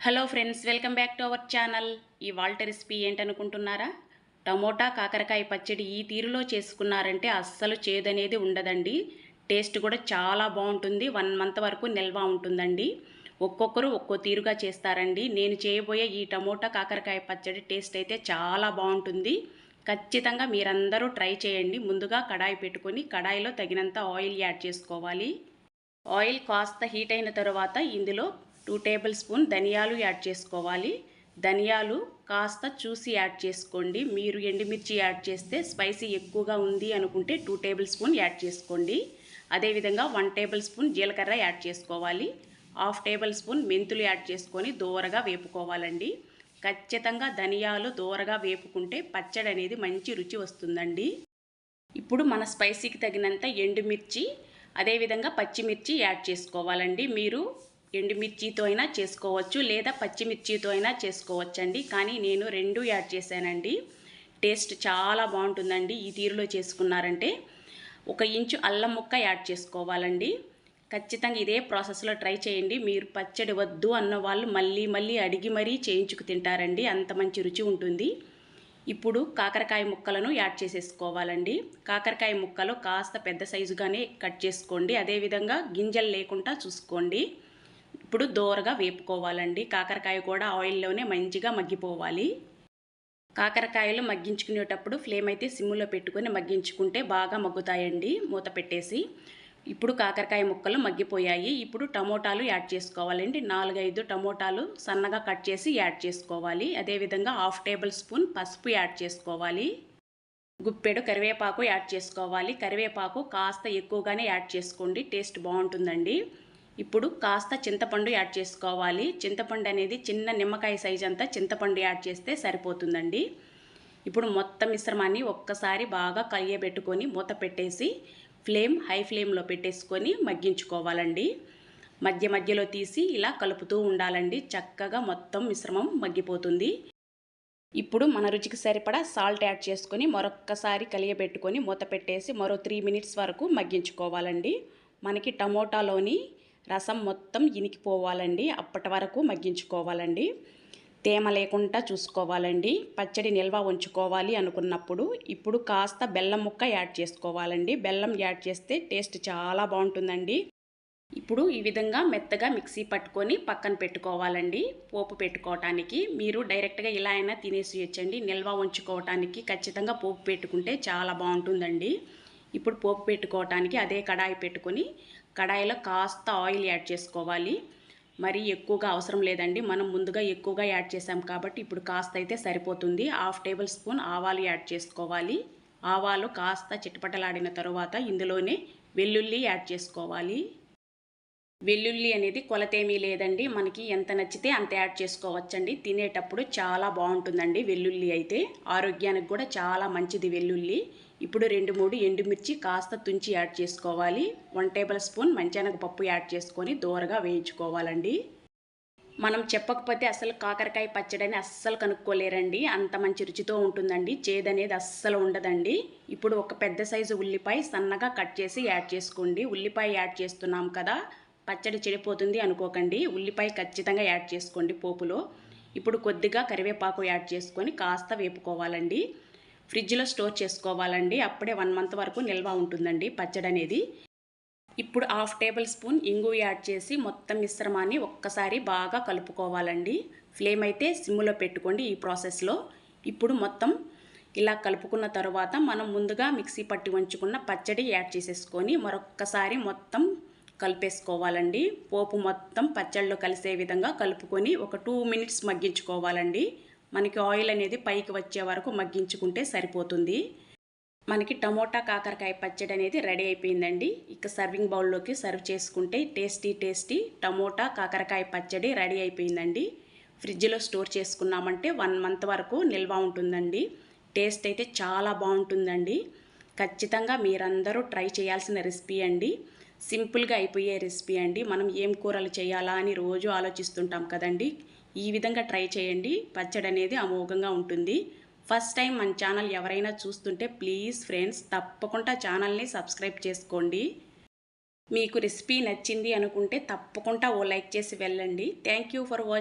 Hello friends welcome back to our channel. ఈ వాల్ట recipe ఏంటనుకుంటున్నారా? Tomato కాకరకాయ పచ్చడి ఈ తీరులో చేసుకున్నారంటే అస్సలు చేదనేది ఉండదండి. టేస్ట్ కూడా చాలా బాగుంటుంది. వన్ మంత్ వరకు నిల్వ ఉంటుందండి. ఒక్కొక్కరు ఒక్కో తీరుగా చేస్తారండి. నేను చేయబోయే ఈ టమోటా కాకరకాయ పచ్చడి టేస్ట్ అయితే చాలా బాగుంటుంది. ఖచ్చితంగా మీరందరూ ట్రై చేయండి. ముందుగా కడాయి పెట్టుకొని కడాయిలో తగినంత ఆయిల్ యాడ్ చేసుకోవాలి. ఆయిల్ కాస్త హీట్ అయిన తర్వాత ఇందులో టూ టేబుల్ స్పూన్ ధనియాలు యాడ్ చేసుకోవాలి. ధనియాలు కాస్త చూసి యాడ్ చేసుకోండి. మీరు ఎండుమిర్చి యాడ్ చేస్తే స్పైసీ ఎక్కువగా ఉంది అనుకుంటే టూ టేబుల్ స్పూన్ యాడ్ చేసుకోండి. అదేవిధంగా వన్ టేబుల్ స్పూన్ జీలకర్ర యాడ్ చేసుకోవాలి. హాఫ్ టేబుల్ స్పూన్ మెంతులు యాడ్ చేసుకొని దూరగా వేపుకోవాలండి. ఖచ్చితంగా ధనియాలు దూరగా వేపుకుంటే పచ్చడి అనేది మంచి రుచి వస్తుందండి. ఇప్పుడు మన స్పైసీకి తగినంత ఎండుమిర్చి అదేవిధంగా పచ్చిమిర్చి యాడ్ చేసుకోవాలండి. మీరు ఎండుమిర్చితో అయినా చేసుకోవచ్చు లేదా పచ్చిమిర్చితో అయినా చేసుకోవచ్చండి. కానీ నేను రెండు యాడ్ చేశానండి. టేస్ట్ చాలా బాగుంటుందండి. ఈ తీరులో చేసుకున్నారంటే ఒక ఇంచు అల్లం ముక్క యాడ్ చేసుకోవాలండి. ఖచ్చితంగా ఇదే ప్రాసెస్లో ట్రై చేయండి. మీరు పచ్చడి వద్దు అన్న వాళ్ళు మళ్ళీ మళ్ళీ అడిగి మరీ చేయించుకు తింటారండి. అంత మంచి రుచి ఉంటుంది. ఇప్పుడు కాకరకాయ ముక్కలను యాడ్ చేసేసుకోవాలండి. కాకరకాయ ముక్కలు కాస్త పెద్ద సైజుగానే కట్ చేసుకోండి. అదేవిధంగా గింజలు లేకుండా చూసుకోండి. ఇప్పుడు దోరగా వేపుకోవాలండి. కాకరకాయ కూడా ఆయిల్లోనే మంచిగా మగ్గిపోవాలి. కాకరకాయలు మగ్గించుకునేటప్పుడు ఫ్లేమ్ అయితే సిమ్లో పెట్టుకొని మగ్గించుకుంటే బాగా మగ్గుతాయండి మూత పెట్టేసి. ఇప్పుడు కాకరకాయ ముక్కలు మగ్గిపోయాయి. ఇప్పుడు టమోటాలు యాడ్ చేసుకోవాలండి. నాలుగైదు టమోటాలు సన్నగా కట్ చేసి యాడ్ చేసుకోవాలి. అదేవిధంగా హాఫ్ టేబుల్ స్పూన్ పసుపు యాడ్ చేసుకోవాలి. గుప్పెడు కరివేపాకు యాడ్ చేసుకోవాలి. కరివేపాకు కాస్త ఎక్కువగానే యాడ్ చేసుకోండి. టేస్ట్ బాగుంటుందండి. ఇప్పుడు కాస్త చింతపండు యాడ్ చేసుకోవాలి. చింతపండు అనేది చిన్న నిమ్మకాయ సైజ్ అంతా చింతపండు యాడ్ చేస్తే సరిపోతుందండి. ఇప్పుడు మొత్తం మిశ్రమాన్ని ఒక్కసారి బాగా కలియబెట్టుకొని మూత పెట్టేసి ఫ్లేమ్ హై ఫ్లేమ్లో పెట్టేసుకొని మగ్గించుకోవాలండి. మధ్య మధ్యలో తీసి ఇలా కలుపుతూ ఉండాలండి. చక్కగా మొత్తం మిశ్రమం మగ్గిపోతుంది. ఇప్పుడు మన రుచికి సరిపడా సాల్ట్ యాడ్ చేసుకొని మరొక్కసారి కలియబెట్టుకొని మూత పెట్టేసి మరో త్రీ మినిట్స్ వరకు మగ్గించుకోవాలండి. మనకి టమోటాలోని రసం మొత్తం ఇనికిపోవాలండి అప్పటి వరకు మగ్గించుకోవాలండి. తేమ లేకుండా చూసుకోవాలండి పచ్చడి నిల్వ ఉంచుకోవాలి అనుకున్నప్పుడు ఇప్పుడు కాస్త బెల్లం ముక్క యాడ్ చేసుకోవాలండి. బెల్లం యాడ్ చేస్తే టేస్ట్ చాలా బాగుంటుందండి. ఇప్పుడు ఈ విధంగా మెత్తగా మిక్సీ పట్టుకొని పక్కన పెట్టుకోవాలండి. పోపు పెట్టుకోవటానికి మీరు డైరెక్ట్గా ఇలా అయినా తినేసేయచ్చండి. నిల్వ ఉంచుకోవటానికి ఖచ్చితంగా పోపు పెట్టుకుంటే చాలా బాగుంటుందండి. ఇప్పుడు పోపు పెట్టుకోవటానికి అదే కడాయి పెట్టుకొని కడాయిలో కాస్త ఆయిల్ యాడ్ చేసుకోవాలి. మరి ఎక్కువగా అవసరం లేదండి. మనం ముందుగా ఎక్కువగా యాడ్ చేసాం కాబట్టి ఇప్పుడు కాస్త అయితే సరిపోతుంది. హాఫ్ టేబుల్ స్పూన్ ఆవాలు యాడ్ చేసుకోవాలి. ఆవాలు కాస్త చిటపటలాడిన తరువాత ఇందులోనే వెల్లుల్లి యాడ్ చేసుకోవాలి. వెల్లుల్లి అనేది కొలతేమీ లేదండి. మనకి ఎంత నచ్చితే అంత యాడ్ చేసుకోవచ్చండి. తినేటప్పుడు చాలా బాగుంటుందండి వెల్లుల్లి అయితే. ఆరోగ్యానికి కూడా చాలా మంచిది వెల్లుల్లి. ఇప్పుడు రెండు మూడు ఎండుమిర్చి కాస్త తుంచి యాడ్ చేసుకోవాలి. వన్ టేబుల్ స్పూన్ మంచెనగపప్పు యాడ్ చేసుకొని దూరగా వేయించుకోవాలండి. మనం చెప్పకపోతే అసలు కాకరకాయ పచ్చడని అస్సలు కనుక్కోలేరండి. అంత మంచి రుచితో ఉంటుందండి. చేదనేది అస్సలు ఉండదండి. ఇప్పుడు ఒక పెద్ద సైజు ఉల్లిపాయ సన్నగా కట్ చేసి యాడ్ చేసుకోండి. ఉల్లిపాయ యాడ్ చేస్తున్నాం కదా. పచ్చడి చెడిపోతుంది అనుకోకండి. ఉల్లిపాయ ఖచ్చితంగా యాడ్ చేసుకోండి పోపులో. ఇప్పుడు కొద్దిగా కరివేపాకు యాడ్ చేసుకొని కాస్త వేపుకోవాలండి. ఫ్రిడ్జ్లో స్టోర్ చేసుకోవాలండి. అప్పుడే వన్ మంత్ వరకు నిల్వ ఉంటుందండి పచ్చడి అనేది. ఇప్పుడు హాఫ్ టేబుల్ స్పూన్ ఇంగు యాడ్ చేసి మొత్తం మిశ్రమాన్ని ఒక్కసారి బాగా కలుపుకోవాలండి. ఫ్లేమ్ అయితే సిమ్లో పెట్టుకోండి ఈ ప్రాసెస్లో. ఇప్పుడు మొత్తం ఇలా కలుపుకున్న తర్వాత మనం ముందుగా మిక్సీ పట్టి ఉంచుకున్న పచ్చడి యాడ్ చేసేసుకొని మరొక్కసారి మొత్తం కలిపేసుకోవాలండి. పోపు మొత్తం పచ్చళ్ళు కలిసే విధంగా కలుపుకొని ఒక టూ మినిట్స్ మగ్గించుకోవాలండి. మనకి ఆయిల్ అనేది పైకి వచ్చే వరకు మగ్గించుకుంటే సరిపోతుంది. మనకి టమోటా కాకరకాయ పచ్చడి అనేది రెడీ అయిపోయిందండి. ఇక సర్వింగ్ బౌల్లోకి సర్వ్ చేసుకుంటే టేస్టీ టేస్టీ టమోటా కాకరకాయ పచ్చడి రెడీ అయిపోయిందండి. ఫ్రిడ్జ్లో స్టోర్ చేసుకున్నామంటే వన్ మంత్ వరకు నిల్వ ఉంటుందండి. టేస్ట్ అయితే చాలా బాగుంటుందండి. ఖచ్చితంగా మీరందరూ ట్రై చేయాల్సిన రెసిపీ అండి. సింపుల్గా అయిపోయే రెసిపీ అండి. మనం ఏం కూరలు చేయాలా అని రోజు ఆలోచిస్తుంటాం కదండి. ఈ విధంగా ట్రై చేయండి. పచ్చడి అనేది అమోఘంగా ఉంటుంది. ఫస్ట్ టైం మన ఛానల్ ఎవరైనా చూస్తుంటే ప్లీజ్ ఫ్రెండ్స్ తప్పకుండా ఛానల్ని సబ్స్క్రైబ్ చేసుకోండి. మీకు రెసిపీ నచ్చింది అనుకుంటే తప్పకుండా ఓ లైక్ చేసి వెళ్ళండి. Thank you for watching